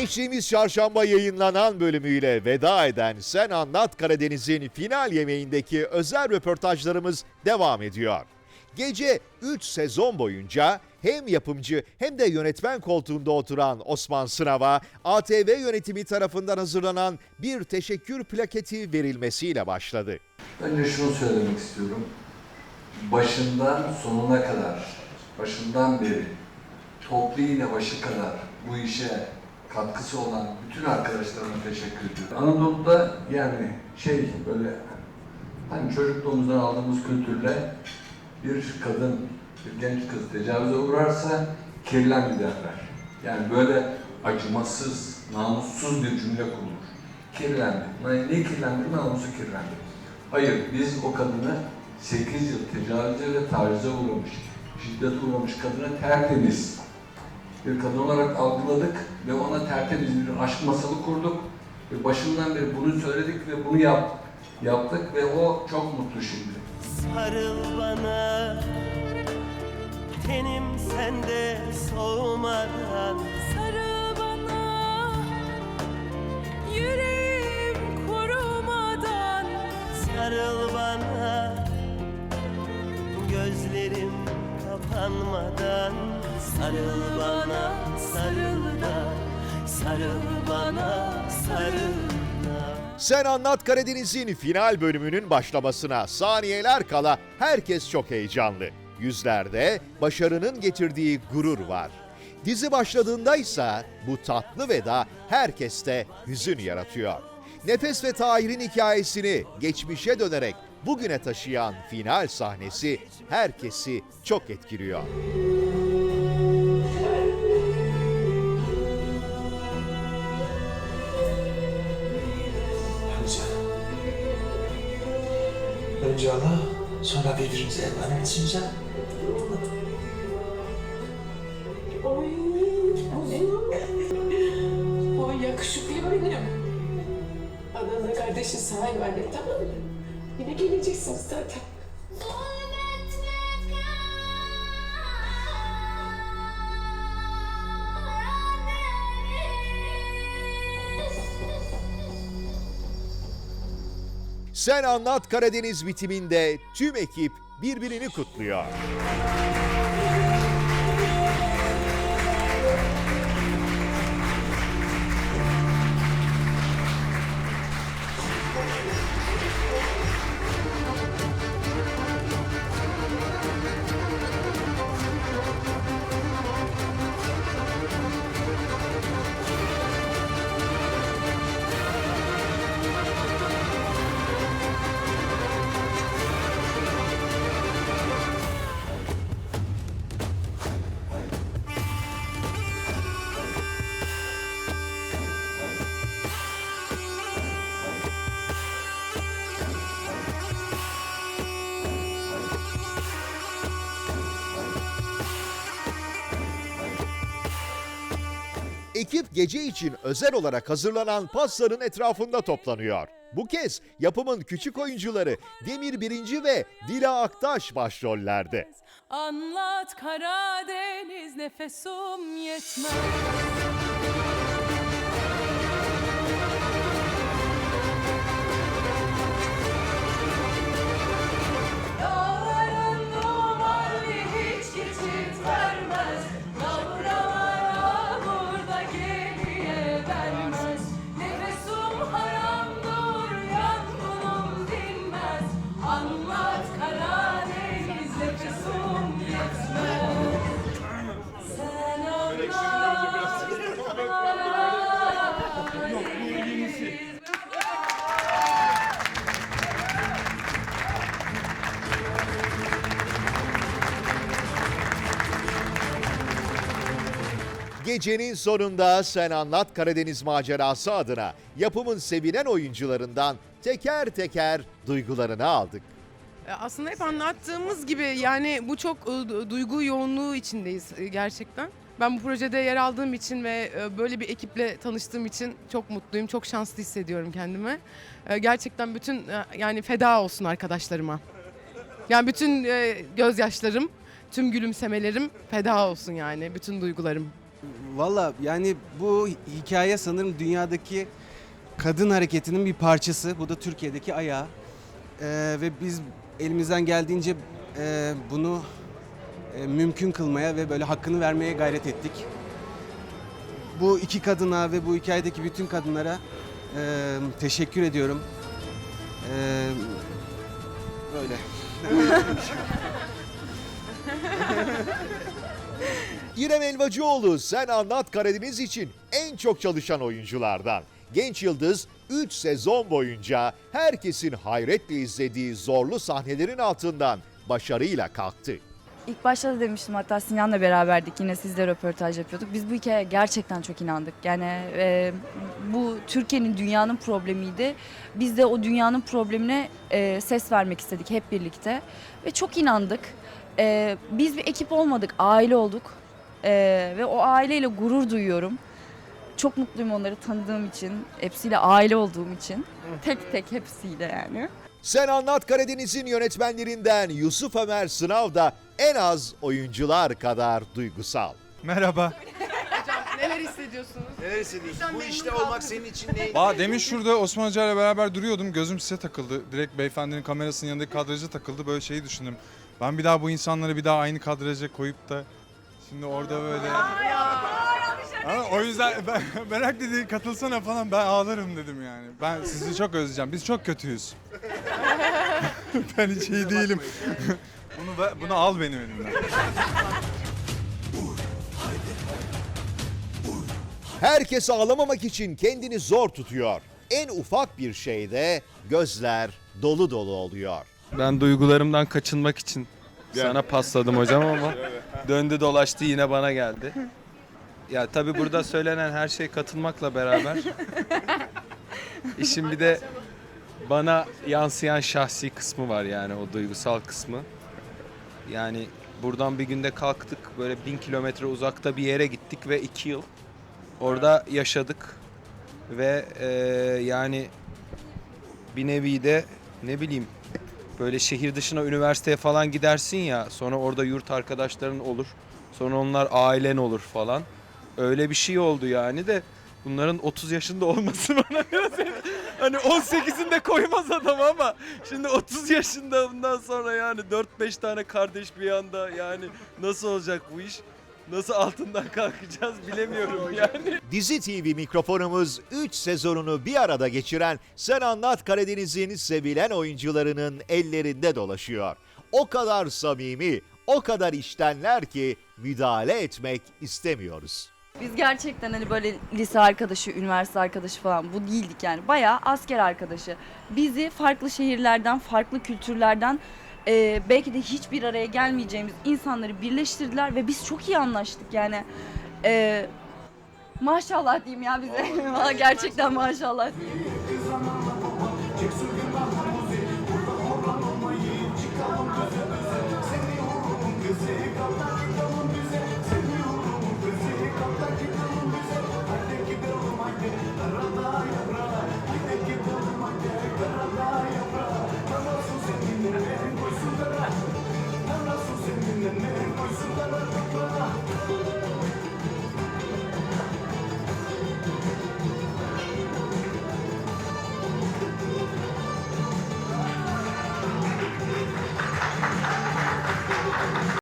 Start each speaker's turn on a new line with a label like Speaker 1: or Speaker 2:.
Speaker 1: Geçtiğimiz çarşamba yayınlanan bölümüyle veda eden Sen Anlat Karadeniz'in final yemeğindeki özel röportajlarımız devam ediyor. Gece 3 sezon boyunca hem yapımcı hem de yönetmen koltuğunda oturan Osman Sınav'a ATV yönetimi tarafından hazırlanan bir teşekkür plaketi verilmesiyle başladı.
Speaker 2: Önce şunu söylemek istiyorum. Başından sonuna kadar, başından beri, toplu iğne başı kadar bu işe katkısı olan bütün arkadaşlarıma teşekkür ediyorum. Anadolu'da yani şey böyle hani çocukluğumuzdan aldığımız kültürle bir kadın, bir genç kız tecavüze uğrarsa kirlendi derler. Yani böyle acımasız, namussuz bir cümle kurulur. Kirlendi. Ne kirlendi? Namusu kirlendi. Hayır, biz o kadını 8 yıl tecavüze ve tacize uğramış, şiddet uğramış kadına tertemiz bir kadın olarak algıladık ve ona tertemiz bir aşk masalı kurduk. Ve başından beri bunu söyledik ve bunu yap, yaptık ve o çok mutlu şimdi.
Speaker 3: Sarıl bana Tenim sende soğumadan
Speaker 4: Sarıl bana Yüreğim kurumadan
Speaker 3: Sarıl bana Gözlerim kapanmadan Sarıl bana sarıl da Sarıl bana sarıl
Speaker 1: Sen Anlat Karadeniz'in final bölümünün başlamasına saniyeler kala herkes çok heyecanlı. Yüzlerde başarının getirdiği gurur var. Dizi başladığında ise bu tatlı veda herkeste hüzün yaratıyor. Nefes ve Tahir'in hikayesini geçmişe dönerek bugüne taşıyan final sahnesi herkesi çok etkiliyor.
Speaker 5: Sonra birbirimize emanetsin sen.
Speaker 4: Oy kuzum Oy yakışıklı benim Ananla kardeşin sağ emanet tamam mı? Yine geleceksiniz zaten
Speaker 1: Sen Anlat Karadeniz bitiminde tüm ekip birbirini kutluyor. Ekip gece için özel olarak hazırlanan pastanın etrafında toplanıyor. Bu kez yapımın küçük oyuncuları Demir Birinci ve Dila Aktaş başrollerde.
Speaker 4: Anlat Karadeniz nefesum yetmez
Speaker 1: Gecenin sonunda Sen Anlat Karadeniz macerası adına yapımın sevilen oyuncularından teker teker duygularını aldık.
Speaker 6: E, Aslında hep anlattığımız gibi yani bu çok e, du- duygu yoğunluğu içindeyiz e, gerçekten. Ben bu projede yer aldığım için ve e, böyle bir ekiple tanıştığım için çok mutluyum, çok şanslı hissediyorum kendimi. Gerçekten bütün yani feda olsun arkadaşlarıma. Yani bütün e, gözyaşlarım, tüm gülümsemelerim feda olsun yani, bütün duygularım.
Speaker 7: Valla yani bu hikaye sanırım dünyadaki kadın hareketinin bir parçası. Bu da Türkiye'deki ayağı. Ee, ve biz elimizden geldiğince e, bunu e, mümkün kılmaya ve böyle hakkını vermeye gayret ettik. Bu iki kadına ve bu hikayedeki bütün kadınlara e, teşekkür ediyorum. E, böyle.
Speaker 1: İrem Elvacıoğlu Sen Anlat Karadeniz için en çok çalışan oyunculardan. Genç Yıldız 3 sezon boyunca herkesin hayretle izlediği zorlu sahnelerin altından başarıyla kalktı.
Speaker 8: İlk başta da demiştim hatta Sinan'la beraberdik yine sizle röportaj yapıyorduk. Biz bu hikayeye gerçekten çok inandık. Yani e, bu Türkiye'nin dünyanın problemiydi. Biz de o dünyanın problemine e, ses vermek istedik hep birlikte. Ve çok inandık. E, biz bir ekip olmadık, aile olduk. E, ve o aileyle gurur duyuyorum. Çok mutluyum onları tanıdığım için, hepsiyle aile olduğum için. Tek tek hepsiyle yani.
Speaker 1: Sen Anlat Karadeniz'in yönetmenlerinden Yusuf Ömer Sınav da en az oyuncular kadar duygusal.
Speaker 9: Merhaba.
Speaker 6: Hocam neler hissediyorsunuz?
Speaker 5: Neler hissediyorsun? Bu işte olmak senin için ne?
Speaker 9: Aa, demin şurada Osman Hoca ile beraber duruyordum. Gözüm size takıldı. Direkt beyefendinin kamerasının yanındaki kadraja takıldı. Böyle şeyi düşündüm. Ben bir daha bu insanları bir daha aynı kadraja koyup da şimdi orada böyle... Ama o yüzden ben merak dedi katılsana falan ben ağlarım dedim yani. Ben sizi çok özleyeceğim. Biz çok kötüyüz. ben hiç iyi değilim. bunu ver- bunu al benim elimden.
Speaker 1: Herkes ağlamamak için kendini zor tutuyor. En ufak bir şeyde gözler dolu dolu oluyor.
Speaker 10: Ben duygularımdan kaçınmak için sana pasladım hocam ama döndü dolaştı yine bana geldi. Ya tabii burada söylenen her şey katılmakla beraber işin bir de bana yansıyan şahsi kısmı var yani o duygusal kısmı. Yani buradan bir günde kalktık böyle bin kilometre uzakta bir yere gittik ve iki yıl orada yaşadık ve eee, yani bir nevi de ne bileyim böyle şehir dışına üniversiteye falan gidersin ya sonra orada yurt arkadaşların olur. Sonra onlar ailen olur falan. Öyle bir şey oldu yani de bunların 30 yaşında olması bana biraz hani 18'inde koymaz adam ama şimdi 30 yaşında bundan sonra yani 4-5 tane kardeş bir anda yani nasıl olacak bu iş? Nasıl altından kalkacağız bilemiyorum yani.
Speaker 1: Dizi TV mikrofonumuz 3 sezonunu bir arada geçiren Sen Anlat Karadeniz'in sevilen oyuncularının ellerinde dolaşıyor. O kadar samimi, o kadar iştenler ki müdahale etmek istemiyoruz.
Speaker 8: Biz gerçekten hani böyle lise arkadaşı, üniversite arkadaşı falan bu değildik yani. Bayağı asker arkadaşı. Bizi farklı şehirlerden, farklı kültürlerden e, belki de hiçbir araya gelmeyeceğimiz insanları birleştirdiler ve biz çok iyi anlaştık yani. E, maşallah diyeyim ya bize. Valla gerçekten maşallah diyeyim.